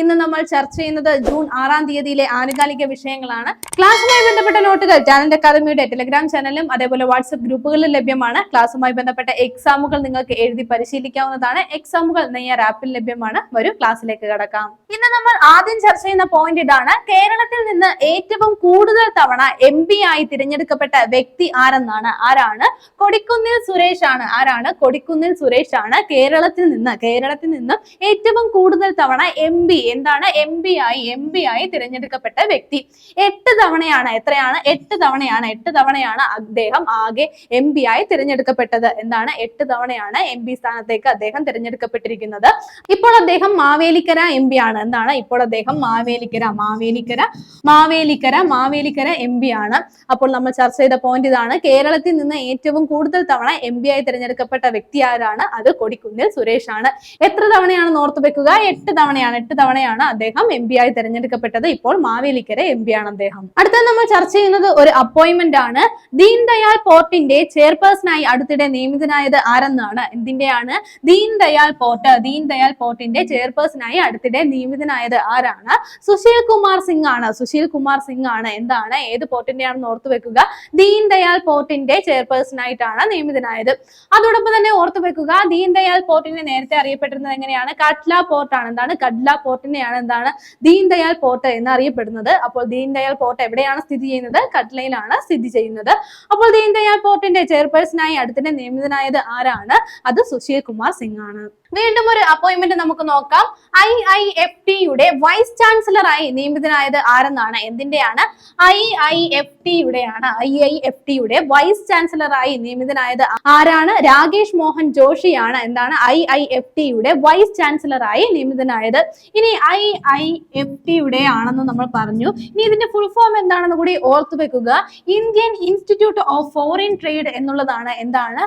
ഇന്ന് നമ്മൾ ചർച്ച ചെയ്യുന്നത് ജൂൺ ആറാം തീയതിയിലെ ആനുകാലിക വിഷയങ്ങളാണ്. ക്ലാസ്സുമായി ബന്ധപ്പെട്ട നോട്ടുകൾ ടാലന്റ് അക്കാദമിയുടെ ടെലിഗ്രാം ചാനലും അതേപോലെ വാട്സ്ആപ്പ് ഗ്രൂപ്പുകളിലും ലഭ്യമാണ്. ക്ലാസ്സുമായി ബന്ധപ്പെട്ട എക്സാമുകൾ നിങ്ങൾക്ക് എഴുതി പരിശീലിക്കാവുന്നതാണ്. എക്സാമുകൾ നെയ്യർ ആപ്പിൽ ലഭ്യമാണ്. വരൂ ക്ലാസ്സിലേക്ക് കടക്കാം. ഇന്ന് നമ്മൾ ആദ്യം ചർച്ച ചെയ്യുന്ന പോയിന്റ് ഇതാണ്. കേരളത്തിൽ നിന്ന് ഏറ്റവും കൂടുതൽ തവണ എം ആയി തിരഞ്ഞെടുക്കപ്പെട്ട വ്യക്തി ആരെന്നാണ്? ആരാണ്? കൊടിക്കുന്നിൽ സുരേഷ് ആണ്. ആരാണ്? കൊടിക്കുന്നിൽ സുരേഷ് ആണ്. കേരളത്തിൽ നിന്ന് കേരളത്തിൽ നിന്ന് ഏറ്റവും കൂടുതൽ തവണ എം പി എന്താണ്? എം പി ആയി എം പി ആയി തിരഞ്ഞെടുക്കപ്പെട്ട വ്യക്തി. എട്ട് തവണയാണ് എത്രയാണ്? എട്ട് തവണയാണ് എട്ട് തവണയാണ് അദ്ദേഹം ആകെ എം പി ആയി തിരഞ്ഞെടുക്കപ്പെട്ടത്. എന്താണ്? എട്ട് തവണയാണ് എം പി സ്ഥാനത്തേക്ക് അദ്ദേഹം തിരഞ്ഞെടുക്കപ്പെട്ടിരിക്കുന്നത്. ഇപ്പോൾ അദ്ദേഹം മാവേലിക്കര എം പി ആണ്. എന്താണ്? ഇപ്പോൾ അദ്ദേഹം മാവേലിക്കര മാവേലിക്കര മാവേലിക്കര മാവേലിക്കര എം പി ആണ്. അപ്പോൾ നമ്മൾ ചർച്ച ചെയ്ത പോയിന്റ് ഇതാണ്. കേരളത്തിൽ നിന്ന് ഏറ്റവും കൂടുതൽ തവണ എം പി ആയി തിരഞ്ഞെടുക്കപ്പെട്ട വ്യക്തി ആരാണ്? അത് കൊടിക്കുന്നിൽ സുരേഷ് ആണ്. എത്ര തവണയാണ് ഓർത്തു വെക്കുക? എട്ട് തവണയാണ്. എട്ട് തവണയാണ് അദ്ദേഹം എം പി ആയി തെരഞ്ഞെടുക്കപ്പെട്ടത്. ഇപ്പോൾ മാവേലിക്കര എം പി ആണ് അദ്ദേഹം. അടുത്ത നമ്മൾ ചർച്ച ചെയ്യുന്നത് ഒരു അപ്പോയിന്റ്മെന്റ് ആണ്. ദീൻദയാൽ പോർട്ടിന്റെ ചെയർപേഴ്സണായി അടുത്തിടെ നിയമിതനായത് ആരെന്നാണ്? എന്തിന്റെയാണ്? ദീൻദയാൽ പോർട്ട് ദീൻദയാൽ പോർട്ടിന്റെ ചെയർപേഴ്സണായി അടുത്തിടെ നിയമിതനായത് ആരാണ്? സുശീൽ കുമാർ സിംഗ് ആണ്. സുശീൽ കുമാർ സിംഗ് ആണ്. എന്താണ്? ഏത് പോർട്ടിന്റെ ആണെന്ന് ഓർത്തു വെക്കുക. ദീൻദയാൽ പോർട്ടിന്റെ ചെയർപേഴ്സൺ ആയിട്ടാണ് നിയമിതനായത്. അതോടൊപ്പം തന്നെ ഓർത്തു വെക്കുക ദീൻദയാൽ പോർട്ടിനെ നേരത്തെ അറിയപ്പെട്ടിരുന്നത് എങ്ങനെയാണ്? കട്ല പോർട്ടാണ്. എന്താണ്? കട്ല പോർട്ടിനെയാണ് എന്താണ് ദീൻ ദയാൽ പോർട്ട് എന്ന് അറിയപ്പെടുന്നത്. അപ്പോൾ ദീൻ ദയാൽ പോർട്ട് എവിടെയാണ് സ്ഥിതി ചെയ്യുന്നത്? കട്ലയിലാണ് സ്ഥിതി ചെയ്യുന്നത്. അപ്പോൾ ദീൻ ദയാൽ പോർട്ടിന്റെ ചെയർപേഴ്സണായി അടുത്തിടെ നിയമിതനായത് ആരാണ്? അത് സുശീൽ കുമാർ സിംഗ് ആണ്. വീണ്ടും ഒരു അപ്പോയിന്റ്മെന്റ് നമുക്ക് നോക്കാം. ഐ ഐ എഫ് ടിയുടെ വൈസ് ചാൻസലറായി നിയമിതനായത് ആരെന്നാണ്? എന്തിന്റെയാണ്? ഐ ഐ എഫ് ടിയുടെയാണ് ഐ ഐ എഫ് ടിയുടെ വൈസ് ചാൻസലറായി നിയമിതനായത് ആരാണ്? രാകേഷ് മോഹൻ ജോഷിയാണ്. എന്താണ്? ഐ ഐ എഫ് ടിയുടെ വൈസ് ചാൻസലറായി നിയമിതനായത്. ഇനി ഐ ഐ എഫ് ടിയുടെ ആണെന്ന് നമ്മൾ പറഞ്ഞു. ഇനി ഇതിന്റെ ഫുൾ ഫോം എന്താണെന്ന് കൂടി ഓർത്തു വെക്കുക. Indian Institute of Foreign Trade എന്നുള്ളതാണ്. എന്താണ്?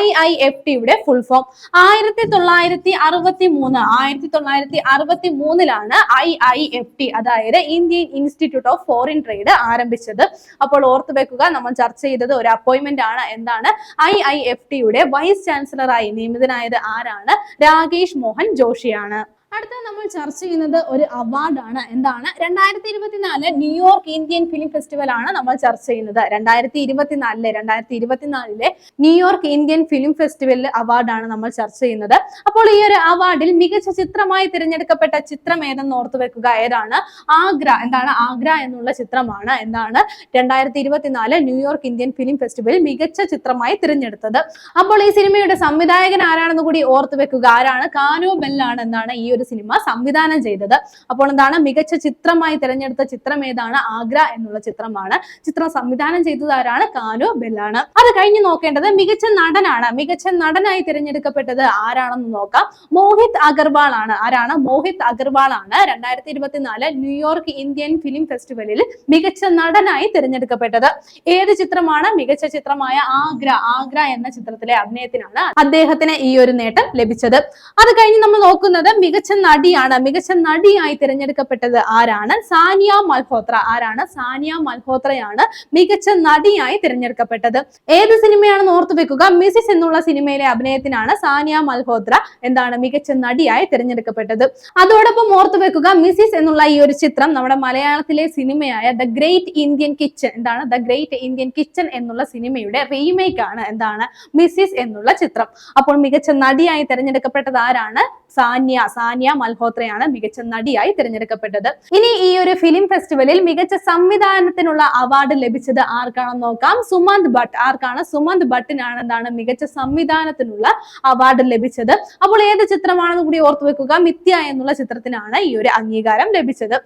ഐ ഐ എഫ് ടിയുടെ ഫുൾ ഫോം ആയിരത്തി തൊള്ളായിരത്തി അറുപത്തി മൂന്ന് ആയിരത്തി തൊള്ളായിരത്തി അറുപത്തി മൂന്നിലാണ് ഐ ഐ എഫ് ടി അതായത് Indian Institute of Foreign Trade ആരംഭിച്ചത്. അപ്പോൾ ഓർത്തു വെക്കുക നമ്മൾ ചർച്ച ചെയ്തത് ഒരു അപ്പോയിന്റ്മെന്റ് ആണ് എന്താണ്? ഐ ഐ എഫ് ടിയുടെ വൈസ് ചാൻസലറായി നിയമിതനായത് ആരാണ്? രാകേഷ് മോഹൻ ജോഷിയാണ്. അടുത്ത നമ്മൾ ചർച്ച ചെയ്യുന്നത് ഒരു അവാർഡാണ് എന്താണ്? രണ്ടായിരത്തി ഇരുപത്തിനാല് ന്യൂയോർക്ക് ഇന്ത്യൻ ഫിലിം ഫെസ്റ്റിവൽ ആണ് നമ്മൾ ചർച്ച ചെയ്യുന്നത്. രണ്ടായിരത്തി ഇരുപത്തിനാലിലെ രണ്ടായിരത്തി ഇരുപത്തിനാലിലെ ന്യൂയോർക്ക് ഇന്ത്യൻ ഫിലിം ഫെസ്റ്റിവലിലെ അവാർഡാണ് നമ്മൾ ചർച്ച ചെയ്യുന്നത്. അപ്പോൾ ഈ ഒരു അവാർഡിൽ മികച്ച ചിത്രമായി തിരഞ്ഞെടുക്കപ്പെട്ട ചിത്രം ഏതെന്ന് ഓർത്തു വെക്കുക. ഏതാണ്? ആഗ്ര എന്താണ്? ആഗ്ര എന്നുള്ള ചിത്രമാണ്. എന്താണ്? രണ്ടായിരത്തി ഇരുപത്തിനാല് ന്യൂയോർക്ക് ഇന്ത്യൻ ഫിലിം ഫെസ്റ്റിവലിൽ മികച്ച ചിത്രമായി തിരഞ്ഞെടുത്തത്. അപ്പോൾ ഈ സിനിമയുടെ സംവിധായകൻ ആരാണെന്ന് കൂടി ഓർത്തു വെക്കുക. ആരാണ്? കാനോ ബെല്ലാണ് എന്നാണ് ഈ ഒരു സിനിമ സംവിധാനം ചെയ്തത്. അപ്പോൾ എന്താണ്? മികച്ച ചിത്രമായി തിരഞ്ഞെടുത്ത ചിത്രം ഏതാണ്? ആഗ്ര എന്നുള്ള ചിത്രമാണ്. ചിത്രം സംവിധാനം ചെയ്തത് ആരാണ്? കാനു ബെല്ലാണ്. അത് കഴിഞ്ഞ് നോക്കേണ്ടത് മികച്ച നടനാണ്. മികച്ച നടനായി തിരഞ്ഞെടുക്കപ്പെട്ടത് ആരാണെന്ന് നോക്കാം. മോഹിത് അഗർവാൾ ആണ് ആരാണ്? മോഹിത് അഗർവാൾ ആണ് രണ്ടായിരത്തി ഇരുപത്തിനാല് ന്യൂയോർക്ക് ഇന്ത്യൻ ഫിലിം ഫെസ്റ്റിവലിൽ മികച്ച നടനായി തിരഞ്ഞെടുക്കപ്പെട്ടത്. ഏത് ചിത്രമാണ്? മികച്ച ചിത്രമായ ആഗ്ര. ആഗ്ര എന്ന ചിത്രത്തിലെ അഭിനയത്തിനാണ് അദ്ദേഹത്തിന് ഈ ഒരു നേട്ടം ലഭിച്ചത്. അത് കഴിഞ്ഞ് നമ്മൾ നോക്കുന്നത് മികച്ച നടിയാണ് മികച്ച നടിയായി തിരഞ്ഞെടുക്കപ്പെട്ടത് ആരാണ്? സാനിയ മൽഹോത്ര. ആരാണ്? സാനിയ മൽഹോത്രയാണ് മികച്ച നടിയായി തിരഞ്ഞെടുക്കപ്പെട്ടത്. ഏത് സിനിമയാണെന്ന് ഓർത്തു വെക്കുക. മിസിസ് എന്നുള്ള സിനിമയിലെ അഭിനയത്തിനാണ് സാനിയ മൽഹോത്ര എന്താണ് മികച്ച നടിയായി തിരഞ്ഞെടുക്കപ്പെട്ടത്. അതോടൊപ്പം ഓർത്തു വെക്കുക മിസിസ് എന്നുള്ള ഈ ഒരു ചിത്രം നമ്മുടെ മലയാളത്തിലെ സിനിമയായ ദ ഗ്രേറ്റ് ഇന്ത്യൻ കിച്ചൺ എന്താണ്? ദ ഗ്രേറ്റ് ഇന്ത്യൻ കിച്ചൺ എന്നുള്ള സിനിമയുടെ റീമേക്ക് ആണ് എന്താണ് മിസിസ് എന്നുള്ള ചിത്രം. അപ്പോൾ മികച്ച നടിയായി തിരഞ്ഞെടുക്കപ്പെട്ടത് ആരാണ്? സാനിയ. സാനിയ മൽഹോത്രയാണ് മികച്ച നടിയായി തിരഞ്ഞെടുക്കപ്പെട്ടത്. ഇനി ഈ ഒരു ഫിലിം ഫെസ്റ്റിവലിൽ മികച്ച സംവിധാനത്തിനുള്ള അവാർഡ് ലഭിച്ചത് ആർക്കാണെന്ന് നോക്കാം. സുമന്ത് ഭട്ട്. ആർക്കാണ്? സുമന്ത് ഭട്ടിനാണ് എന്താണ് മികച്ച സംവിധാനത്തിനുള്ള അവാർഡ് ലഭിച്ചത്. അപ്പോൾ ഏത് ചിത്രമാണെന്ന് കൂടി ഓർത്തു വെക്കുക. മിഥ്യ എന്നുള്ള ചിത്രത്തിനാണ് ഈ ഒരു അംഗീകാരം ലഭിച്ചത്.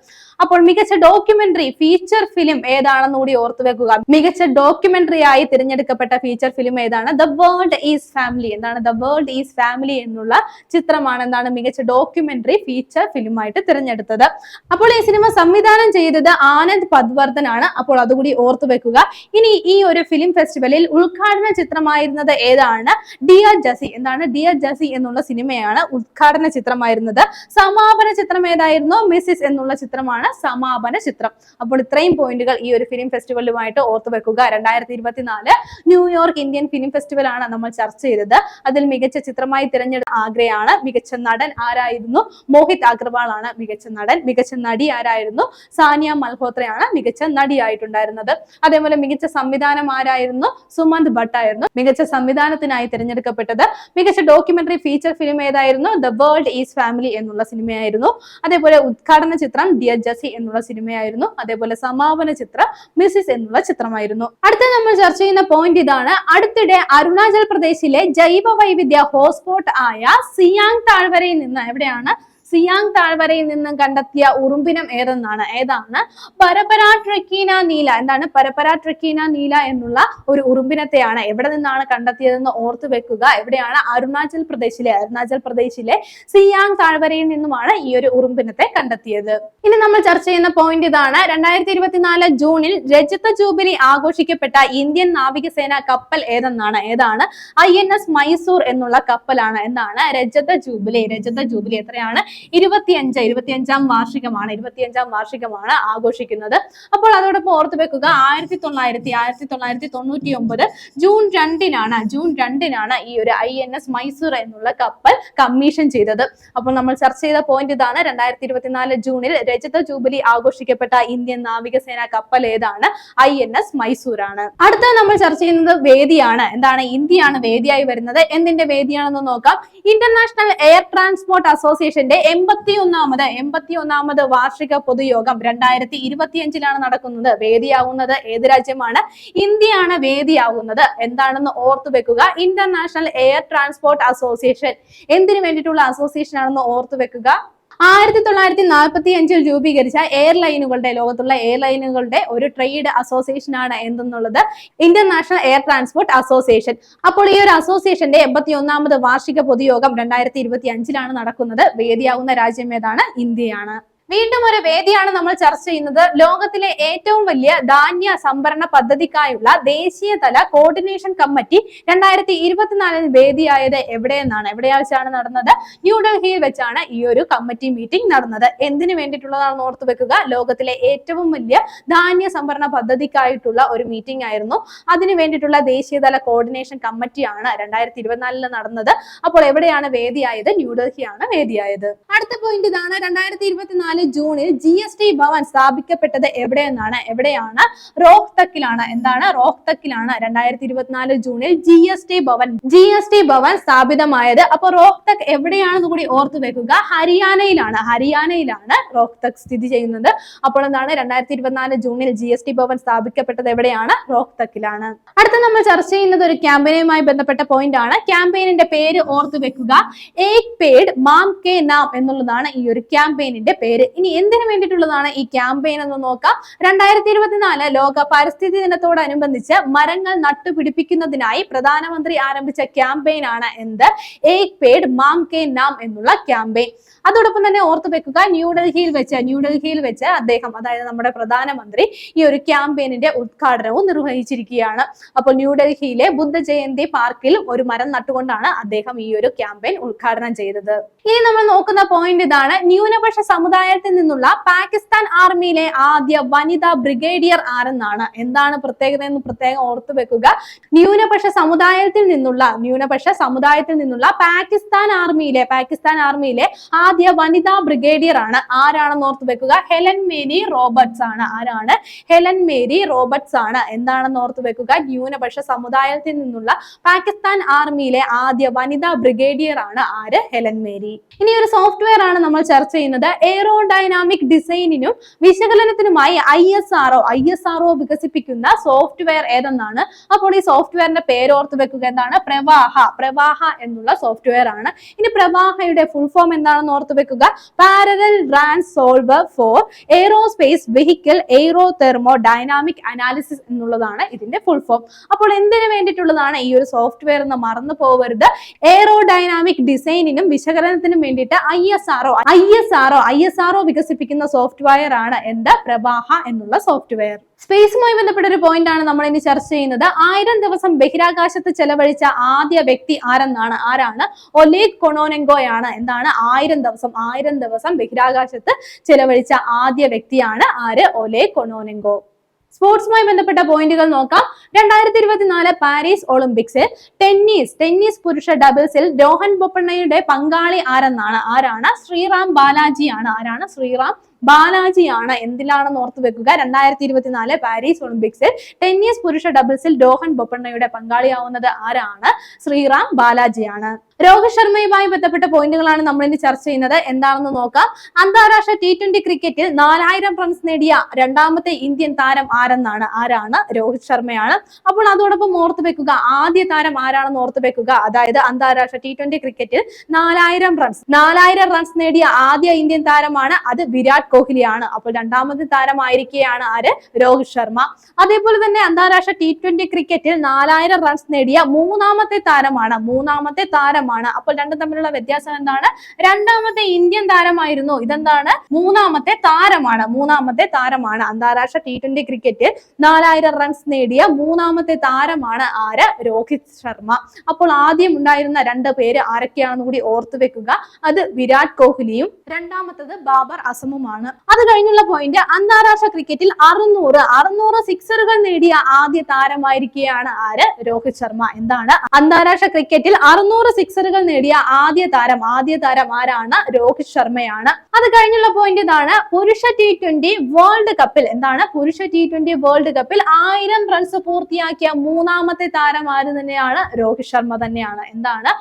അപ്പോൾ മികച്ച ഡോക്യുമെന്ററി ഫീച്ചർ ഫിലിം ഏതാണെന്ന് കൂടി ഓർത്തു വെക്കുക. മികച്ച ഡോക്യുമെന്ററി ആയി തിരഞ്ഞെടുക്കപ്പെട്ട ഫീച്ചർ ഫിലിം ഏതാണ്? ദ വേൾഡ് ഈസ് ഫാമിലി എന്താണ്? ദ വേൾഡ് ഈസ് ഫാമിലി എന്നുള്ള ചിത്രമാണ് എന്താണ് മികച്ച ഡോക്യുമെന്ററി ഡോക്യുമെന്ററി ഫീച്ചർ ഫിലിമായിട്ട് തിരഞ്ഞെടുത്തത്. അപ്പോൾ ഈ സിനിമ സംവിധാനം ചെയ്തത് ആനന്ദ് പദ്വർദ്ധൻ ആണ് അപ്പോൾ അതുകൂടി ഓർത്തു വെക്കുക. ഇനി ഈ ഒരു ഫിലിം ഫെസ്റ്റിവലിൽ ഉദ്ഘാടന ചിത്രമായിരുന്നത് ഏതാണ്? ഡിയർ ജസി എന്താണ് ഡിയർ ജസി എന്നുള്ള സിനിമയാണ് ഉദ്ഘാടന ചിത്രമായിരുന്നത്. സമാപന ചിത്രം ഏതായിരുന്നു? മിസ്സിസ് എന്നുള്ള ചിത്രമാണ് സമാപന ചിത്രം. അപ്പോൾ ഇത്രയും പോയിന്റുകൾ ഈ ഒരു ഫിലിം ഫെസ്റ്റിവലുമായിട്ട് ഓർത്തു വെക്കുക. രണ്ടായിരത്തി ഇരുപത്തിനാല് ന്യൂയോർക്ക് ഇന്ത്യൻ ഫിലിം ഫെസ്റ്റിവൽ ആണ് നമ്മൾ ചർച്ച ചെയ്തത്. അതിൽ മികച്ച ചിത്രമായി തിരഞ്ഞെടുത്ത ആഗ്രയാണ് മികച്ച നടൻ ആരായിരുന്നു? മോഹിത് അഗർവാൾ ആണ് മികച്ച നടൻ. മികച്ച നടി ആരായിരുന്നു? സാനിയ മൽഹോത്രയാണ് മികച്ച നടിയായിട്ടുണ്ടായിരുന്നത്. അതേപോലെ മികച്ച സംവിധാനം ആരായിരുന്നു? സുമന്ത് ഭട്ട് ആയിരുന്നു മികച്ച സംവിധാനത്തിനായി തിരഞ്ഞെടുക്കപ്പെട്ടത്. മികച്ച ഡോക്യുമെന്ററി ഫീച്ചർ ഫിലിം ഏതായിരുന്നു? ദ വേൾഡ് ഈസ് ഫാമിലി എന്നുള്ള സിനിമയായിരുന്നു. അതേപോലെ ഉദ്ഘാടന ചിത്രം ഡിയർ ജസി എന്നുള്ള സിനിമയായിരുന്നു. അതേപോലെ സമാപന ചിത്രം മിസിസ് എന്നുള്ള ചിത്രമായിരുന്നു. അടുത്ത നമ്മൾ ചർച്ച ചെയ്യുന്ന പോയിന്റ് ഇതാണ്. അടുത്തിടെ അരുണാചൽ പ്രദേശിലെ ജൈവ വൈവിധ്യ ഹോട്ട്സ്പോട്ട് ആയ സിയാങ് താഴ്വരയിൽ നിന്ന് എവിടെയാണ് ആണ് സിയാങ് താഴ്വരയിൽ നിന്നും കണ്ടെത്തിയ ഉറുമ്പിനം ഏതെന്നാണ്? ഏതാണ്? പരപര ട്രക്കീന നീല. എന്താണ്? പരപര ട്രക്കീന നീല എന്നുള്ള ഒരു ഉറുമ്പിനത്തെയാണ് എവിടെ നിന്നാണ് കണ്ടെത്തിയതെന്ന് ഓർത്തു വെക്കുക. എവിടെയാണ്? അരുണാചൽ പ്രദേശിലെ അരുണാചൽ പ്രദേശിലെ സിയാങ് താഴ്വരയിൽ നിന്നുമാണ് ഈ ഒരു ഉറുമ്പിനത്തെ കണ്ടെത്തിയത്. ഇനി നമ്മൾ ചർച്ച ചെയ്യുന്ന പോയിന്റ് ഇതാണ്. രണ്ടായിരത്തി ഇരുപത്തിനാല് ജൂണിൽ രജത ജൂബിലി ആഘോഷിക്കപ്പെട്ട ഇന്ത്യൻ നാവികസേന കപ്പൽ ഏതെന്നാണ്? ഏതാണ്? ഐ എൻ എസ് മൈസൂർ എന്നുള്ള കപ്പലാണ്. എന്താണ്? രജത ജൂബിലി. രജത ജൂബിലി എത്രയാണ്? ഇരുപത്തിയഞ്ച് ഇരുപത്തിയഞ്ചാം വാർഷികമാണ് ഇരുപത്തിയഞ്ചാം വാർഷികമാണ് ആഘോഷിക്കുന്നത്. അപ്പോൾ അതോടൊപ്പം ഓർത്തു വെക്കുക ആയിരത്തി തൊള്ളായിരത്തി ആയിരത്തി തൊള്ളായിരത്തി തൊണ്ണൂറ്റി ഒമ്പത് ജൂൺ രണ്ടിനാണ് ജൂൺ രണ്ടിനാണ് ഈ ഒരു ഐ എൻ എസ് മൈസൂർ എന്നുള്ള കപ്പൽ കമ്മീഷൻ ചെയ്തത്. അപ്പോൾ നമ്മൾ ചർച്ച ചെയ്ത പോയിന്റ് ഇതാണ് രണ്ടായിരത്തി ഇരുപത്തിനാല് ജൂണിൽ രജത ജൂബിലി ആഘോഷിക്കപ്പെട്ട ഇന്ത്യൻ നാവികസേന കപ്പൽ ഏതാണ്? ഐ എൻ എസ് മൈസൂർ ആണ് അടുത്ത നമ്മൾ ചർച്ച ചെയ്യുന്നത് വേദിയാണ്. എന്താണ് ഇന്ത്യയാണ് വേദിയായി വരുന്നത്? എന്തിന്റെ വേദിയാണെന്ന് നോക്കാം. ഇന്റർനാഷണൽ എയർ ട്രാൻസ്പോർട്ട് അസോസിയേഷന്റെ എൺപത്തി ഒന്നാമത് എൺപത്തി ഒന്നാമത് വാർഷിക പൊതുയോഗം രണ്ടായിരത്തി ഇരുപത്തിയഞ്ചിലാണ് നടക്കുന്നത്. വേദിയാവുന്നത് ഏത് രാജ്യമാണ്? ഇന്ത്യയാണ് വേദിയാവുന്നത്. എന്താണെന്ന് ഓർത്തു വെക്കുക. ഇന്റർനാഷണൽ എയർ ട്രാൻസ്പോർട്ട് അസോസിയേഷൻ എന്തിനു വേണ്ടിയിട്ടുള്ള അസോസിയേഷൻ ആണെന്ന് ഓർത്തു വെക്കുക? ആയിരത്തി തൊള്ളായിരത്തി നാൽപ്പത്തി അഞ്ചിൽ രൂപീകരിച്ച എയർലൈനുകളുടെ ലോകത്തുള്ള എയർലൈനുകളുടെ ഒരു ട്രേഡ് അസോസിയേഷൻ ആണ് എന്തെന്നുള്ളത് ഇന്റർനാഷണൽ എയർ ട്രാൻസ്പോർട്ട് അസോസിയേഷൻ. അപ്പോൾ ഈ ഒരു അസോസിയേഷന്റെ എൺപത്തി ഒന്നാമത് വാർഷിക പൊതുയോഗം രണ്ടായിരത്തി ഇരുപത്തി അഞ്ചിലാണ് നടക്കുന്നത്. വേദിയാവുന്ന രാജ്യം ഏതാണ്? ഇന്ത്യയാണ്. വീണ്ടും ഒരു വേദിയാണ് നമ്മൾ ചർച്ച ചെയ്യുന്നത്. ലോകത്തിലെ ഏറ്റവും വലിയ ധാന്യ സംഭരണ പദ്ധതിക്കായുള്ള ദേശീയതല കോർഡിനേഷൻ കമ്മിറ്റി രണ്ടായിരത്തി ഇരുപത്തിനാലിന് വേദിയായത് എവിടെയെന്നാണ്? എവിടെ വെച്ചാണ് നടന്നത്? ന്യൂഡൽഹിയിൽ വെച്ചാണ് ഈ ഒരു കമ്മിറ്റി മീറ്റിംഗ് നടന്നത്. എന്തിനു വേണ്ടിയിട്ടുള്ളതാണെന്ന് ഓർത്തു വെക്കുക. ലോകത്തിലെ ഏറ്റവും വലിയ ധാന്യ സംഭരണ പദ്ധതിക്കായിട്ടുള്ള ഒരു മീറ്റിംഗ് ആയിരുന്നു. അതിനു വേണ്ടിയിട്ടുള്ള ദേശീയതല കോർഡിനേഷൻ കമ്മിറ്റിയാണ് രണ്ടായിരത്തി ഇരുപത്തിനാലിൽ നടന്നത്. അപ്പോൾ എവിടെയാണ് വേദിയായത്? ന്യൂഡൽഹിയാണ് വേദിയായത്. അടുത്ത പോയിന്റ് ഇതാണ്. രണ്ടായിരത്തി ഇരുപത്തിനാല് ജൂണിൽ ജി എസ് ടി ഭവൻ സ്ഥാപിക്കപ്പെട്ടത് എവിടെയെന്നാണ്? എവിടെയാണ്? റോഹ്തക്കിലാണ് എന്താണ്? റോഹ്തക്കിലാണ് രണ്ടായിരത്തി ഇരുപത്തിനാല് ജൂണിൽ G S T Bhavan G S T Bhavan സ്ഥാപിതമായത്. അപ്പൊ റോഹ്തക് എവിടെയാണെന്ന് കൂടി ഓർത്തു വെക്കുക. ഹരിയാനയിലാണ്. ഹരിയാനയിലാണ് റോഹ്തക് സ്ഥിതി ചെയ്യുന്നത്. അപ്പോൾ എന്താണ്? രണ്ടായിരത്തി ഇരുപത്തിനാല് ജൂണിൽ ജി എസ് ടി ഭവൻ സ്ഥാപിക്കപ്പെട്ടത് എവിടെയാണ്? റോഹ്തക്കിലാണ് അടുത്ത നമ്മൾ ചർച്ച ചെയ്യുന്നത് ഒരു ക്യാമ്പയിനുമായി ബന്ധപ്പെട്ട പോയിന്റ് ആണ്. ക്യാമ്പയിനിന്റെ പേര് ഓർത്തു വെക്കുക. ഏക് പേഡ് മാം കെ നാം എന്നുള്ളതാണ് ഈ ഒരു ക്യാമ്പയിനിന്റെ പേര്. ഇനി എന്തിനു വേണ്ടിയിട്ടുള്ളതാണ് ഈ ക്യാമ്പയിൻ എന്ന് നോക്കാം. രണ്ടായിരത്തി ഇരുപത്തിനാല് ലോക പരിസ്ഥിതി ദിനത്തോടനുബന്ധിച്ച് മരങ്ങൾ നട്ടുപിടിപ്പിക്കുന്നതിനായി പ്രധാനമന്ത്രി ആരംഭിച്ച ക്യാമ്പയിൻ ആണ് എന്ത്? ഏക് പേഡ് മാം കെ നാം എന്നുള്ള ക്യാമ്പയിൻ. അതോടൊപ്പം തന്നെ ഓർത്തു വെക്കുക ന്യൂഡൽഹിയിൽ വെച്ച് ന്യൂഡൽഹിയിൽ വെച്ച് അദ്ദേഹം അതായത് നമ്മുടെ പ്രധാനമന്ത്രി ഈ ഒരു ക്യാമ്പയിനിന്റെ ഉദ്ഘാടനവും നിർവഹിച്ചിരിക്കുകയാണ്. അപ്പോൾ ന്യൂഡൽഹിയിലെ ബുദ്ധ ജയന്തി പാർക്കിൽ ഒരു മരം നട്ടുകൊണ്ടാണ് അദ്ദേഹം ഈ ഒരു ക്യാമ്പയിൻ ഉദ്ഘാടനം ചെയ്തത്. ഇനി നമ്മൾ നോക്കുന്ന പോയിന്റ് ഇതാണ്. ന്യൂനപക്ഷ സമുദായത്തിൽ നിന്നുള്ള പാകിസ്ഥാൻ ആർമിയിലെ ആദ്യ വനിതാ ബ്രിഗേഡിയർ ആരെന്നാണ്? എന്താണ് പ്രത്യേകത എന്ന് പ്രത്യേകം ഓർത്തു വെക്കുക. ന്യൂനപക്ഷ സമുദായത്തിൽ നിന്നുള്ള ന്യൂനപക്ഷ സമുദായത്തിൽ നിന്നുള്ള പാകിസ്ഥാൻ ആർമിയിലെ പാകിസ്ഥാൻ ആർമിയിലെ ആദ്യ വനിതാ ബ്രിഗേഡിയർ ആണ് ആരാണെന്ന് ഓർത്ത് വെക്കുക? ഹെലൻ മേരി റോബർട്ട്സ് ആണ്. ആരാണ്? ഹെലൻ മേരി റോബർട്ട്സ് ആണ്. എന്താണെന്ന് ഓർത്ത് വെക്കുക? ന്യൂനപക്ഷ സമുദായത്തിൽ നിന്നുള്ള പാകിസ്ഥാൻ ആർമിയിലെ ആദ്യ വനിതാ ബ്രിഗേഡിയർ ആണ് ആര്? Helen Mary. ഇനി ഒരു സോഫ്റ്റ്വെയർ ആണ് നമ്മൾ ചർച്ച ചെയ്യുന്നത്. എയ്റോ ഡൈനാമിക് ഡിസൈനിനും വിശകലനത്തിനുമായി I S R O I S R O വികസിപ്പിക്കുന്ന സോഫ്റ്റ്വെയർ ഏതെന്നാണ്? അപ്പോൾ ഈ സോഫ്റ്റ്വെയറിന്റെ പേര് ഓർത്ത് വെക്കുക എന്താണ്? പ്രവാഹ പ്രവാഹ എന്നുള്ള സോഫ്റ്റ്വെയർ ആണ്. ഇനി പ്രവാഹയുടെ ഫുൾ ഫോം എന്താണെന്ന് ഓർത്ത് വെക്കുക. Parallel brand solver for aerospace vehicle aerothermodynamic analysis എന്നുള്ളതാണ് ഇതിന്റെ ഫുൾ ഫോം അപ്പോൾ എന്തിനു വേണ്ടിയിട്ടുള്ളതാണ് ഈ ഒരു സോഫ്റ്റ്വെയർ എന്ന് മറന്നു പോകരുത് എയ്റോ ഡൈനാമിക് ഡിസൈനിനും വിശകലനത്തിനും വേണ്ടിയിട്ട് I S R O I S R O I S R O വികസിപ്പിക്കുന്ന സോഫ്റ്റ്വെയർ ആണ് എന്ത്? പ്രവാഹ എന്നുള്ള സോഫ്റ്റ്വെയർ സ്പേസുമായി ബന്ധപ്പെട്ട ഒരു പോയിന്റ് ആണ് നമ്മൾ ഇനി ചർച്ച ചെയ്യുന്നത്. ആയിരം ദിവസം ബഹിരാകാശത്ത് ചെലവഴിച്ച ആദ്യ വ്യക്തി ആരെന്നാണ്? ആരാണ്? ഒലേഗ് കൊണോനെങ്കോയാണ്. എന്താണ്? ആയിരം ദിവസം ആയിരം ദിവസം ബഹിരാകാശത്ത് ചെലവഴിച്ച ആദ്യ വ്യക്തിയാണ് ആര്? ഒലേ കൊണോനെങ്കോ. സ്പോർട്സുമായി ബന്ധപ്പെട്ട പോയിന്റുകൾ നോക്കാം. രണ്ടായിരത്തി ഇരുപത്തിനാല് പാരീസ് ഒളിമ്പിക്സിൽ ടെന്നീസ് ടെന്നീസ് പുരുഷ ഡബിൾസിൽ രോഹൻ ബൊപ്പണ്ണയുടെ പങ്കാളി ആരെന്നാണ്? ആരാണ്? ശ്രീറാം ബാലാജിയാണ്. ആരാണ്? ശ്രീറാം ബാലാജിയാണ് എന്തിലാണെന്ന് ഓർത്ത് വെക്കുക. രണ്ടായിരത്തി ഇരുപത്തിനാല് പാരീസ് ഒളിമ്പിക്സിൽ ടെന്നീസ് പുരുഷ ഡബിൾസിൽ ഡോഹൻ ബൊപ്പണ്ണയുടെ പങ്കാളിയാവുന്നത് ആരാണ്? ശ്രീറാം ബാലാജിയാണ്. രോഹിത് ശർമ്മയുമായി ബന്ധപ്പെട്ട പോയിന്റുകളാണ് നമ്മൾ ഇനി ചർച്ച ചെയ്യുന്നത്. എന്താണെന്ന് നോക്കാം. അന്താരാഷ്ട്ര ടി ട്വന്റി ക്രിക്കറ്റിൽ നാലായിരം റൺസ് നേടിയ രണ്ടാമത്തെ ഇന്ത്യൻ താരം ആരെന്നാണ്? ആരാണ്? രോഹിത് ശർമ്മയാണ്. അപ്പോൾ അതോടൊപ്പം ഓർത്തു വെക്കുക ആദ്യ താരം ആരാണെന്ന് ഓർത്തു വെക്കുക. അതായത് അന്താരാഷ്ട്ര ടി ട്വന്റി ക്രിക്കറ്റിൽ നാലായിരം റൺസ് നാലായിരം റൺസ് നേടിയ ആദ്യ ഇന്ത്യൻ താരമാണ് അത് വിരാട് കോഹ്ലിയാണ്. അപ്പോൾ രണ്ടാമത്തെ താരമായിരിക്കുകയാണ് ആര്? രോഹിത് ശർമ്മ. അതേപോലെ തന്നെ അന്താരാഷ്ട്ര ടി ട്വന്റി ക്രിക്കറ്റിൽ നാലായിരം റൺസ് നേടിയ മൂന്നാമത്തെ താരമാണ്. മൂന്നാമത്തെ താരമാണ്. അപ്പോൾ രണ്ടും തമ്മിലുള്ള വ്യത്യാസം എന്താണ്? രണ്ടാമത്തെ ഇന്ത്യൻ താരമായിരുന്നു. ഇതെന്താണ്? മൂന്നാമത്തെ താരമാണ്. മൂന്നാമത്തെ താരമാണ്. അന്താരാഷ്ട്ര ടി ട്വന്റി ക്രിക്കറ്റിൽ നാലായിരം റൺസ് നേടിയ മൂന്നാമത്തെ താരമാണ് ആര്? രോഹിത് ശർമ്മ. അപ്പോൾ ആദ്യം ഉണ്ടായിരുന്ന രണ്ട് പേര് ആരൊക്കെയാണെന്ന് കൂടി ഓർത്തു വെക്കുക. അത് വിരാട് കോഹ്ലിയും രണ്ടാമത്തത് ബാബർ അസമുമാണ്. അത് കഴിഞ്ഞുള്ള പോയിന്റ് അന്താരാഷ്ട്ര ക്രിക്കറ്റിൽ അറുന്നൂറ് അറുന്നൂറ് സിക്സറുകൾ നേടിയ ആദ്യ താരമായിരിക്കുകയാണ് ആര്? രോഹിത് ശർമ്മ. എന്താണ്? അന്താരാഷ്ട്ര ക്രിക്കറ്റിൽ അറുന്നൂറ് സിക്സറുകൾ നേടിയ ആദ്യ താരം ആദ്യ താരം ആരാണ്? രോഹിത് ശർമ്മയാണ്. അത് കഴിഞ്ഞുള്ള പോയിന്റ് ഇതാണ് പുരുഷ ടി ട്വന്റി വേൾഡ് കപ്പിൽ എന്താണ്? പുരുഷ ടി ട്വന്റി വേൾഡ് കപ്പിൽ ആയിരം റൺസ് പൂർത്തിയാക്കിയ മൂന്നാമത്തെ താരം ആര് തന്നെയാണ്? രോഹിത് ശർമ്മ തന്നെയാണ്. എന്താണ്?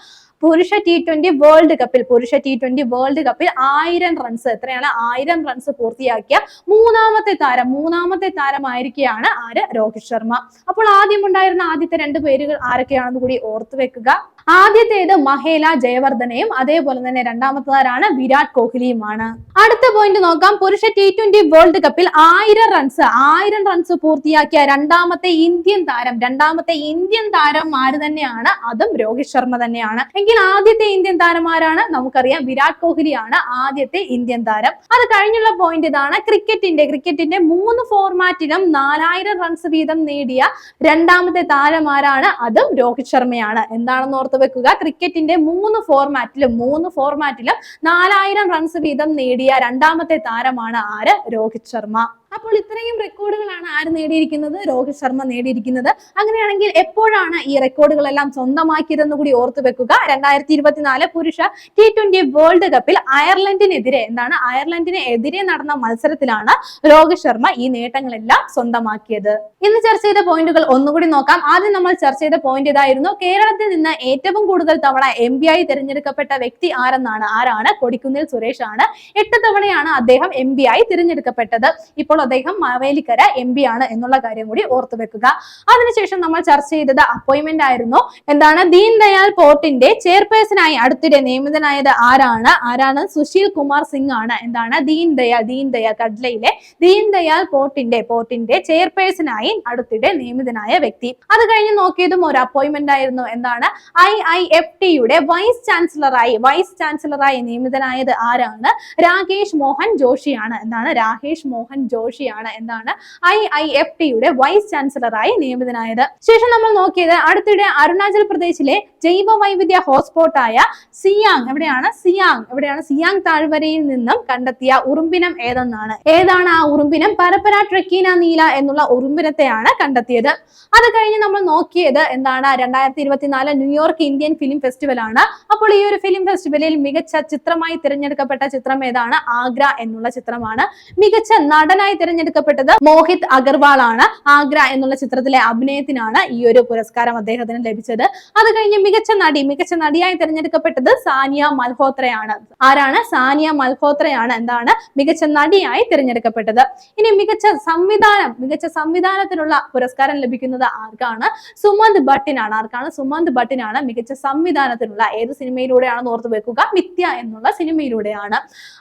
പുരുഷ ടി ട്വന്റി വേൾഡ് കപ്പിൽ പുരുഷ ടി ട്വന്റി വേൾഡ് കപ്പിൽ ആയിരം റൺസ് എത്രയാണ്? ആയിരം റൺസ് പൂർത്തിയാക്കിയ മൂന്നാമത്തെ താരം മൂന്നാമത്തെ താരമായിരിക്കുകയാണ് ആര്? രോഹിത് ശർമ്മ. അപ്പോൾ ആദ്യം ഉണ്ടായിരുന്ന ആദ്യത്തെ രണ്ട് പേരുകൾ ആരൊക്കെയാണെന്ന് കൂടി ഓർത്തു വെക്കുക. ആദ്യത്തേത് മഹേല ജയവർദ്ധനയും അതേപോലെ തന്നെ രണ്ടാമത്തേതാണ് വിരാട് കോഹ്ലിയുമാണ്. അടുത്ത പോയിന്റ് നോക്കാം. പുരുഷ ടി ട്വന്റി വേൾഡ് കപ്പിൽ ആയിരം റൺസ് ആയിരം റൺസ് പൂർത്തിയാക്കിയ രണ്ടാമത്തെ ഇന്ത്യൻ താരം രണ്ടാമത്തെ ഇന്ത്യൻ താരം ആര് തന്നെയാണ്? അതും രോഹിത് ശർമ്മ തന്നെയാണ്. എങ്കിൽ ആദ്യത്തെ ഇന്ത്യൻ താരം ആരാണ്? നമുക്കറിയാം വിരാട് കോഹ്ലിയാണ് ആദ്യത്തെ ഇന്ത്യൻ താരം. അത് കഴിഞ്ഞുള്ള പോയിന്റ് ഇതാണ് ക്രിക്കറ്റിന്റെ. ക്രിക്കറ്റിന്റെ മൂന്ന് ഫോർമാറ്റിലും നാലായിരം റൺസ് വീതം നേടിയ രണ്ടാമത്തെ താരം ആരാണ്? അതും രോഹിത് ശർമ്മയാണ്. എന്താണെന്ന് ഓർത്ത് വെക്കുക. ക്രിക്കറ്റിന്റെ മൂന്ന് ഫോർമാറ്റിലും മൂന്ന് ഫോർമാറ്റിലും നാലായിരം റൺസ് വീതം നേടിയ രണ്ടാമത്തെ താരമാണ് ആര്? രോഹിത് ശർമ്മ. അപ്പോൾ ഇത്രയും റെക്കോർഡുകളാണ് ആര് നേടിയിരിക്കുന്നത്? രോഹിത് ശർമ്മ നേടിയിരിക്കുന്നത്. അങ്ങനെയാണെങ്കിൽ എപ്പോഴാണ് ഈ റെക്കോർഡുകളെല്ലാം സ്വന്തമാക്കിയതെന്ന് കൂടി ഓർത്തു വെക്കുക. രണ്ടായിരത്തി ഇരുപത്തിനാല് പുരുഷ ടി ട്വന്റി വേൾഡ് കപ്പിൽ അയർലൻഡിനെതിരെ എന്താണ്? അയർലൻഡിനെതിരെ നടന്ന മത്സരത്തിലാണ് രോഹിത് ശർമ്മ ഈ നേട്ടങ്ങളെല്ലാം സ്വന്തമാക്കിയത്. ഇന്ന് ചർച്ച ചെയ്ത പോയിന്റുകൾ ഒന്നുകൂടി നോക്കാം. ആദ്യം നമ്മൾ ചർച്ച ചെയ്ത പോയിന്റ് ഇതായിരുന്നു. കേരളത്തിൽ നിന്ന് ഏറ്റവും കൂടുതൽ തവണ എം പി ആയി തിരഞ്ഞെടുക്കപ്പെട്ട വ്യക്തി ആരെന്നാണ്? ആരാണ്? കൊടിക്കുന്നിൽ സുരേഷ് ആണ് എട്ട് തവണയാണ് അദ്ദേഹം എം പി ആയി തിരഞ്ഞെടുക്കപ്പെട്ടത്. ഇപ്പോൾ അദ്ദേഹം മാവേലിക്കര എം പി ആണ് എന്നുള്ള കാര്യം കൂടി ഓർത്തു വെക്കുക. അതിനുശേഷം നമ്മൾ ചർച്ച ചെയ്തത് അപ്പോയിന്റ്മെന്റ് ആയിരുന്നു. എന്താണ്? ദീൻ ദയാൽ പോർട്ടിന്റെ ചെയർപേഴ്സണായി അടുത്തിടെ നിയമിതനായത് ആരാണ്? ആരാണ്? സുശീൽ കുമാർ സിംഗ് ആണ്. എന്താണ്? ദീൻ ദയാൽ ദീൻ ദയാൽ കഡ്ലയിലെ ദീൻ ദയാൽ പോർട്ടിന്റെ പോർട്ടിന്റെ ചെയർപേഴ്സണായി അടുത്തിടെ നിയമിതനായ വ്യക്തി. അത് കഴിഞ്ഞ് നോക്കിയതും ഒരു അപ്പോയിന്റ്മെന്റ് ആയിരുന്നു. എന്താണ്? ഐ ഐ എഫ് ടിയുടെ വൈസ് ചാൻസലറായി വൈസ് ചാൻസലറായി നിയമിതനായത് ആരാണ്? രാകേഷ് മോഹൻ ജോഷിയാണ്. എന്താണ്? രാകേഷ് മോഹൻ ജോഷിയാണ് എന്നാണ് ഐ ഐ എഫ് ടിയുടെ വൈസ് ചാൻസലറായി നിയമിതനായത്. ശേഷം നമ്മൾ നോക്കിയത് അടുത്തിടെ അരുണാചൽ പ്രദേശിലെ ജൈവ വൈവിധ്യ ഹോട്ട്സ്പോട്ടായ സിയാങ് എവിടെയാണ്? സിയാങ്. എവിടെയാണ്? സിയാങ് താഴ്വരയിൽ നിന്നും കണ്ടെത്തിയ ഉറുമ്പിനം ഏതെന്നാണ്? ഏതാണ് ആ ഉറുമ്പിനം? പരപ്പര ട്രെക്കീന നീല എന്നുള്ള ഉറുമ്പിനത്തെയാണ് കണ്ടെത്തിയത്. അത് കഴിഞ്ഞ് നമ്മൾ നോക്കിയത് എന്താണ്? രണ്ടായിരത്തി ഇരുപത്തിനാല് ന്യൂയോർക്ക് ഇന്ത്യൻ ഫിലിം ഫെസ്റ്റിവൽ ആണ് അപ്പോൾ ഈ ഒരു ഫിലിം ഫെസ്റ്റിവലിൽ മികച്ച ചിത്രമായി തിരഞ്ഞെടുക്കപ്പെട്ട ചിത്രം ഏതാണ്? ആഗ്ര എന്നുള്ള ചിത്രമാണ്. മികച്ച നടനായി തിരഞ്ഞെടുക്കപ്പെട്ടത് മോഹിത് അഗർവാൾ ആണ് ആഗ്ര എന്നുള്ള ചിത്രത്തിലെ അഭിനയത്തിനാണ് ഈ ഒരു പുരസ്കാരം അദ്ദേഹത്തിന് ലഭിച്ചത്. അത് കഴിഞ്ഞ് മികച്ച നടി മികച്ച നടിയായി തിരഞ്ഞെടുക്കപ്പെട്ടത് സാനിയ മൽഹോത്രയാണ്. ആരാണ്? സാനിയ മൽഹോത്രയാണ് എന്താണ് മികച്ച നടിയായി തിരഞ്ഞെടുക്കപ്പെട്ടത്. ഇനി മികച്ച സംവിധാനം മികച്ച സംവിധാനത്തിനുള്ള പുരസ്കാരം ലഭിക്കുന്നത് ആർക്കാണ്? സുമന്ത് ഭട്ടിനാണ്. ആർക്കാണ്? സുമന്ത് ഭട്ടിനാണ് മികച്ച സംവിധാനത്തിനുള്ള ഏത് സിനിമയിലൂടെയാണെന്ന് ഓർത്തു വെക്കുക. മിഥ്യ എന്നുള്ള സിനിമയിലൂടെയാണ്.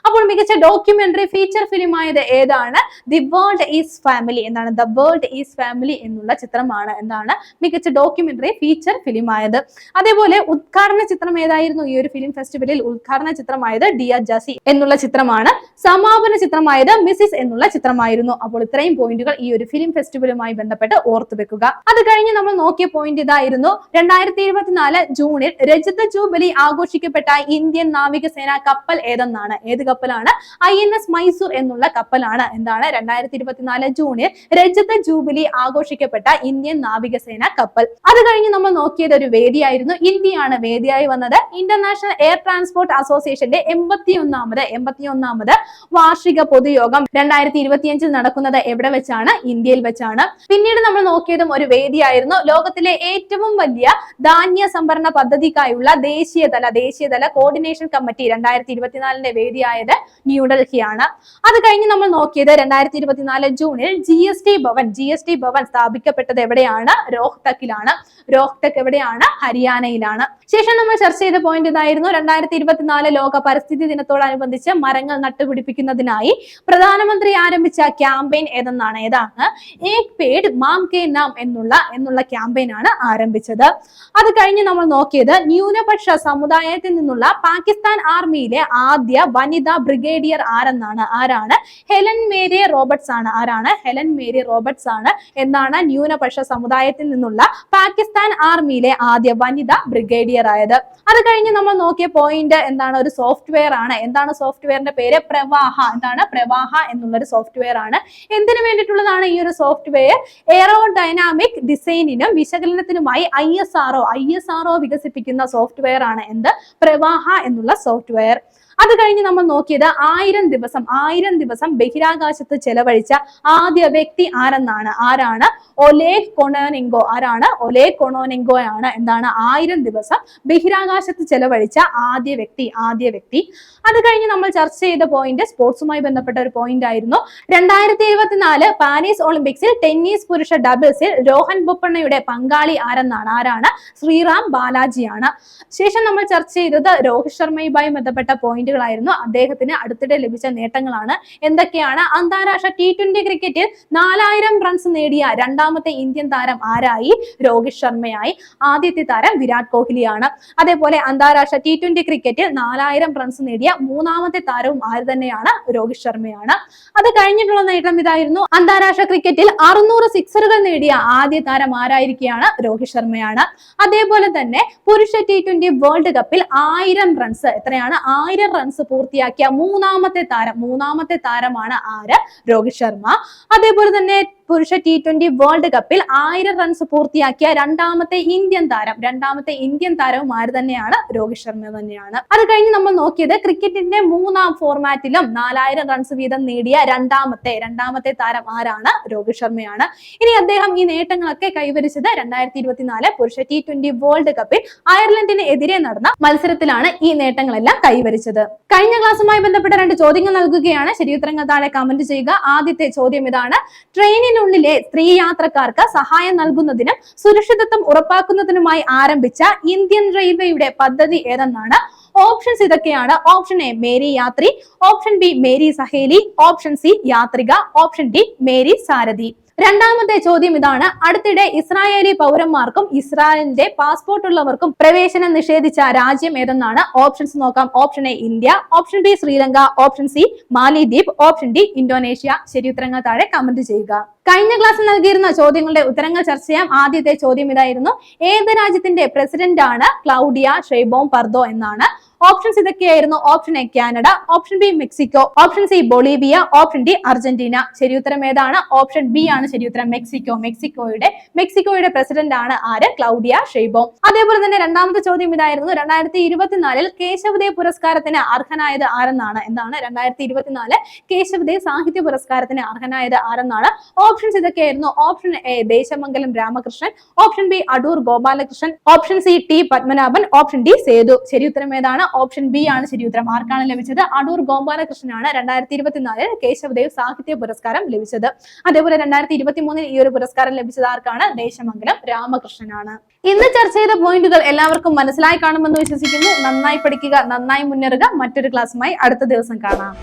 അപ്പോൾ മികച്ച ഡോക്യുമെന്ററി ഫീച്ചർ ഫിലിമായത് ഏതാണ്? ദി വേൾഡ് ഈസ് ഫാമിലി എന്നാണ്. ദ വേൾഡ് ഈസ് ഫാമിലി എന്നുള്ള ചിത്രമാണ് എന്നാണ് മികച്ച ഡോക്യുമെന്ററി ഫീച്ചർ ഫിലിം ആയത്. അതേപോലെ ഉദ്ഘാടന ചിത്രം ഏതായിരുന്നു? ഈ ഒരു ഫിലിം ഫെസ്റ്റിവലിൽ ഉദ്ഘാടന ചിത്രമായത് ഡിയ ജസി എന്നുള്ള ചിത്രമാണ്. സമാപന ചിത്രമായത് മിസിസ് എന്നുള്ള ചിത്രമായിരുന്നു. അപ്പോൾ ഇത്രയും പോയിന്റുകൾ ഈ ഒരു ഫിലിം ഫെസ്റ്റിവലുമായി ബന്ധപ്പെട്ട് ഓർത്തു വെക്കുക. അത് കഴിഞ്ഞ് നമ്മൾ നോക്കിയ പോയിന്റ് ഇതായിരുന്നു. രണ്ടായിരത്തി ഇരുപത്തിനാല് ജൂണിൽ രജത ജൂബിലി ആഘോഷിക്കപ്പെട്ട ഇന്ത്യൻ നാവികസേന കപ്പൽ ഏതെന്നാണ്? ഏത് കപ്പലാണ്? ഐ എൻ എസ് മൈസൂർ എന്നുള്ള കപ്പലാണ്. എന്താണ്? രണ്ടായിരത്തി ഇരുപത്തിനാല് ജൂണിൽ രജത ജൂബിലി ആഘോഷിക്കപ്പെട്ട ഇന്ത്യൻ നാവികസേന കപ്പൽ. അത് കഴിഞ്ഞ് നമ്മൾ നോക്കിയത് ഒരു വേദിയായിരുന്നു. ഇന്ത്യയാണ് വേദിയായി വന്നത്. ഇന്റർനാഷണൽ എയർ ട്രാൻസ്പോർട്ട് അസോസിയേഷന്റെ എൺപത്തി ഒന്നാമത് എൺപത്തി ഒന്നാമത് വാർഷിക പൊതുയോഗം രണ്ടായിരത്തി ഇരുപത്തിയഞ്ചിൽ നടക്കുന്നത് എവിടെ വെച്ചാണ്? ഇന്ത്യയിൽ വെച്ചാണ്. പിന്നീട് നമ്മൾ നോക്കിയതും ഒരു വേദിയായിരുന്നു. ലോകത്തിലെ ഏറ്റവും വലിയ ധാന്യ സംഭരണ പദ്ധതിക്കായുള്ള ദേശീയതല ദേശീയതല കോർഡിനേഷൻ കമ്മിറ്റി രണ്ടായിരത്തി ഇരുപത്തിനാലിന്റെ വേദിയായത് ന്യൂഡൽഹിയാണ് അത് കഴിഞ്ഞ് നമ്മൾ നോക്കിയത് രണ്ടായിരത്തി ഇരുപത്തിനാല് ജൂണിൽ G S T Bhavan G S T Bhavan സ്ഥാപിക്കപ്പെട്ടത് എവിടെയാണ്? രോഹ്തക്കിലാണ്. രോഹ്തക് എവിടെയാണ്? ഹരിയാനയിലാണ്. ശേഷം നമ്മൾ ചർച്ച ചെയ്ത പോയിന്റ് ഇതായിരുന്നു. രണ്ടായിരത്തി ഇരുപത്തിനാല് ലോക പരിസ്ഥിതി ദിനത്തോടനുബന്ധിച്ച് മരങ്ങൾ നട്ടുപിടിപ്പിക്കുന്നതിനായി പ്രധാനമന്ത്രി ആരംഭിച്ച ക്യാമ്പയിൻ ഏതെന്നാണ്? ഏതാണ്? ഏക് പേഡ് മാം കെ നാം എന്നുള്ള എന്നുള്ള ക്യാമ്പയിൻ ആണ് ആരംഭിച്ചത്. അത് കഴിഞ്ഞ് നമ്മൾ നോക്കിയത് ന്യൂനപക്ഷ സമുദായത്തിൽ നിന്നുള്ള പാകിസ്ഥാൻ ആർമിയിലെ ആദ്യ വനിതാ ബ്രിഗേഡിയർ ആരെന്നാണ്? ആരാണ്? ഹെലൻ മേരി റോബർട്ട്സ് ആണ്. ആരാണ്? ഹെലൻ മേരി റോബർട്ട്സ് ആണ് എന്നാണ് ന്യൂനപക്ഷ സമുദായത്തിൽ നിന്നുള്ള പാകിസ്ഥാൻ ആർമിയിലെ ആദ്യ വനിതാ ബ്രിഗേഡിയർ ആയത്. അത് കഴിഞ്ഞ് നമ്മൾ നോക്കിയ പോയിന്റ് എന്താണ്? ഒരു സോഫ്റ്റ്വെയർ ആണ്. എന്താണ് സോഫ്റ്റ്വെയറിന്റെ പേര്? പ്രവാഹ. എന്താണ്? പ്രവാഹ എന്നുള്ള ഒരു സോഫ്റ്റ്വെയർ ആണ്. എന്തിനു വേണ്ടിയിട്ടുള്ളതാണ് ഈ ഒരു സോഫ്റ്റ്വെയർ എയറോ ഡൈനാമിക് ഡിസൈനിനും വിശകലനത്തിനുമായി I S R O I S R O വികസിപ്പിക്കുന്ന സോഫ്റ്റ്വെയർ ആണ് എന്ത്? പ്രവാഹ എന്നുള്ള സോഫ്റ്റ്വെയർ അത് കഴിഞ്ഞ് നമ്മൾ നോക്കിയത് ആയിരം ദിവസം ആയിരം ദിവസം ബഹിരാകാശത്ത് ചെലവഴിച്ച ആദ്യ വ്യക്തി ആരെന്നാണ്? ആരാണ്? ഒലേ കൊണോനെങ്കോ. ആരാണ്? ഒലേ കൊണോനെങ്കോ ആണ്. എന്താണ്? ആയിരം ദിവസം ബഹിരാകാശത്ത് ചെലവഴിച്ച ആദ്യ വ്യക്തി ആദ്യ വ്യക്തി. അത് കഴിഞ്ഞ് നമ്മൾ ചർച്ച ചെയ്ത പോയിന്റ് സ്പോർട്സുമായി ബന്ധപ്പെട്ട ഒരു പോയിന്റ് ആയിരുന്നു. രണ്ടായിരത്തി ഇരുപത്തിനാല് പാരീസ് ഒളിമ്പിക്സിൽ ടെന്നീസ് പുരുഷ ഡബിൾസിൽ രോഹൻ ബൊപ്പണ്ണയുടെ പങ്കാളി ആരെന്നാണ്? ആരാണ്? ശ്രീറാം ബാലാജിയാണ്. ശേഷം നമ്മൾ ചർച്ച ചെയ്തത് രോഹിത് ശർമ്മയുമായി ബന്ധപ്പെട്ട പോയിന്റുകളായിരുന്നു അദ്ദേഹത്തിന് അടുത്തിടെ ലഭിച്ച നേട്ടങ്ങളാണ്. എന്തൊക്കെയാണ്? അന്താരാഷ്ട്ര ടി ട്വന്റി ക്രിക്കറ്റിൽ നാലായിരം റൺസ് നേടിയ രണ്ടാമത്തെ ഇന്ത്യൻ താരം ആരായി? രോഹിത് ശർമ്മയായി. ആദ്യത്തെ താരം വിരാട് കോഹ്ലിയാണ്. അതേപോലെ അന്താരാഷ്ട്ര ടി ട്വന്റി ക്രിക്കറ്റിൽ നാലായിരം റൺസ് നേടിയ മൂന്നാമത്തെ താരവും ആര് തന്നെയാണ്? രോഹിത് ശർമ്മയാണ്. അത് കഴിഞ്ഞിട്ടുള്ള നേട്ടം ഇതായിരുന്നു. അന്താരാഷ്ട്ര ക്രിക്കറ്റിൽ അറുന്നൂറ് സിക്സറുകൾ നേടിയ ആദ്യ താരം ആരായിരിക്കുകയാണ് രോഹിത് ശർമ്മയാണ്. അതേപോലെ തന്നെ പുരുഷ ടി ട്വന്റി വേൾഡ് കപ്പിൽ ആയിരം റൺസ് എത്രയാണ്? ആയിരം റൺസ് പൂർത്തിയാക്കിയ മൂന്നാമത്തെ താരം മൂന്നാമത്തെ താരമാണ് ആര്? രോഹിത് ശർമ്മ. അതേപോലെ തന്നെ പുരുഷ ടി ട്വന്റി വേൾഡ് കപ്പിൽ ആയിരം റൺസ് പൂർത്തിയാക്കിയ രണ്ടാമത്തെ ഇന്ത്യൻ താരം രണ്ടാമത്തെ ഇന്ത്യൻ താരവും ആര് തന്നെയാണ്? രോഹിത് ശർമ്മ തന്നെയാണ്. അത് കഴിഞ്ഞ് നമ്മൾ നോക്കിയത് ക്രിക്കറ്റിന്റെ മൂന്നാം ഫോർമാറ്റിലും നാലായിരം റൺസ് വീതം നേടിയ രണ്ടാമത്തെ രണ്ടാമത്തെ താരം ആരാണ്? രോഹിത് ശർമ്മയാണ്. ഇനി അദ്ദേഹം ഈ നേട്ടങ്ങളൊക്കെ കൈവരിച്ചത് രണ്ടായിരത്തി ഇരുപത്തിനാല് പുരുഷ ടി ട്വന്റി വേൾഡ് കപ്പിൽ അയർലൻഡിന് എതിരെ നടന്ന മത്സരത്തിലാണ് ഈ നേട്ടങ്ങളെല്ലാം കൈവരിച്ചത്. കഴിഞ്ഞ ക്ലാസ്സുമായി ബന്ധപ്പെട്ട രണ്ട് ചോദ്യങ്ങൾ നൽകുകയാണ്. ശരിയുത്തരങ്ങൾ താഴെ കമന്റ് ചെയ്യുക. ആദ്യത്തെ ചോദ്യം ഇതാണ്. ട്രെയിനിനുള്ളിലെ സ്ത്രീ യാത്രക്കാർക്ക് സഹായം നൽകുന്നതിനും സുരക്ഷിതത്വം ഉറപ്പാക്കുന്നതിനുമായി ആരംഭിച്ച ഇന്ത്യൻ റെയിൽവേയുടെ പദ്ധതി ഏതെന്നാണ്? ഓപ്ഷൻസ് ഇതൊക്കെയാണ്. Option A Meri Yatri. Option B Meri Saheli. Option C Yatrika. Option D Meri Saarthi. രണ്ടാമത്തെ ചോദ്യം ഇതാണ്. അടുത്തിടെ ഇസ്രായേലി പൗരന്മാർക്കും ഇസ്രായേലിന്റെ പാസ്പോർട്ട് ഉള്ളവർക്കും പ്രവേശനം നിഷേധിച്ച രാജ്യം ഏതെന്നാണ്? ഓപ്ഷൻസ് നോക്കാം. Option A India option B Sri Lanka option C Malidweep option D Indonesia. ശരി ഉത്തരങ്ങൾ താഴെ കമന്റ് ചെയ്യുക. കഴിഞ്ഞ ക്ലാസ്സിൽ നൽകിയിരുന്ന ചോദ്യങ്ങളുടെ ഉത്തരങ്ങൾ ചർച്ച ചെയ്യാം. ആദ്യത്തെ ചോദ്യം ഇതായിരുന്നു. ഏത് രാജ്യത്തിന്റെ പ്രസിഡന്റ് ആണ് ക്ലൗഡിയ ഷെയ്ബോം പർദോ എന്നാണ്. ഓപ്ഷൻസ് ഇതൊക്കെയായിരുന്നു. Option A Canada option B Mexico option C Bolivia option D Argentina ശരിയുത്തരം ഏതാണ്? ഓപ്ഷൻ ബി ആണ് ശരിയുത്തരം. മെക്സിക്കോ മെക്സിക്കോയുടെ മെക്സിക്കോയുടെ പ്രസിഡന്റ് ആണ് ആര്? ക്ലൗഡിയ ഷെയ്ബോ അതേപോലെ തന്നെ രണ്ടാമത്തെ ചോദ്യം ഇതായിരുന്നു. രണ്ടായിരത്തി ഇരുപത്തിനാലിൽ കേശവദേവ് പുരസ്കാരത്തിന് അർഹനായത് ആരെന്നാണ്? എന്താണ്? രണ്ടായിരത്തി ഇരുപത്തിനാല് കേശവദേവ് സാഹിത്യ പുരസ്കാരത്തിന് അർഹനായത് ആരെന്നാണ്? ഓപ്ഷൻസ് ഇതൊക്കെയായിരുന്നു. Option A Desamangalam Ramakrishnan. Option B Adoor Gopalakrishnan. Option C T Padmanabhan. Option D Sethu. ശരിയുത്തരം ഏതാണ്? ഓപ്ഷൻ ബി ആണ് ശരി ഉത്തരം. ആർക്കാണ് ലഭിച്ചത്? അടൂർ ഗോപാലകൃഷ്ണനാണ് രണ്ടായിരത്തി ഇരുപത്തിനാലിൽ കേശവദേവ് സാഹിത്യ പുരസ്കാരം ലഭിച്ചത്. അതേപോലെ രണ്ടായിരത്തി ഇരുപത്തി മൂന്നിൽ ഈ ഒരു പുരസ്കാരം ലഭിച്ചത് ആർക്കാണ്? ദേശമംഗലം രാമകൃഷ്ണനാണ്. ഇന്ന് ചർച്ച ചെയ്ത പോയിന്റുകൾ എല്ലാവർക്കും മനസ്സിലായി കാണുമെന്ന് വിശ്വസിക്കുന്നു. നന്നായി പഠിക്കുക നന്നായി മുന്നേറുക. മറ്റൊരു ക്ലാസ്സുമായി അടുത്ത ദിവസം കാണാം.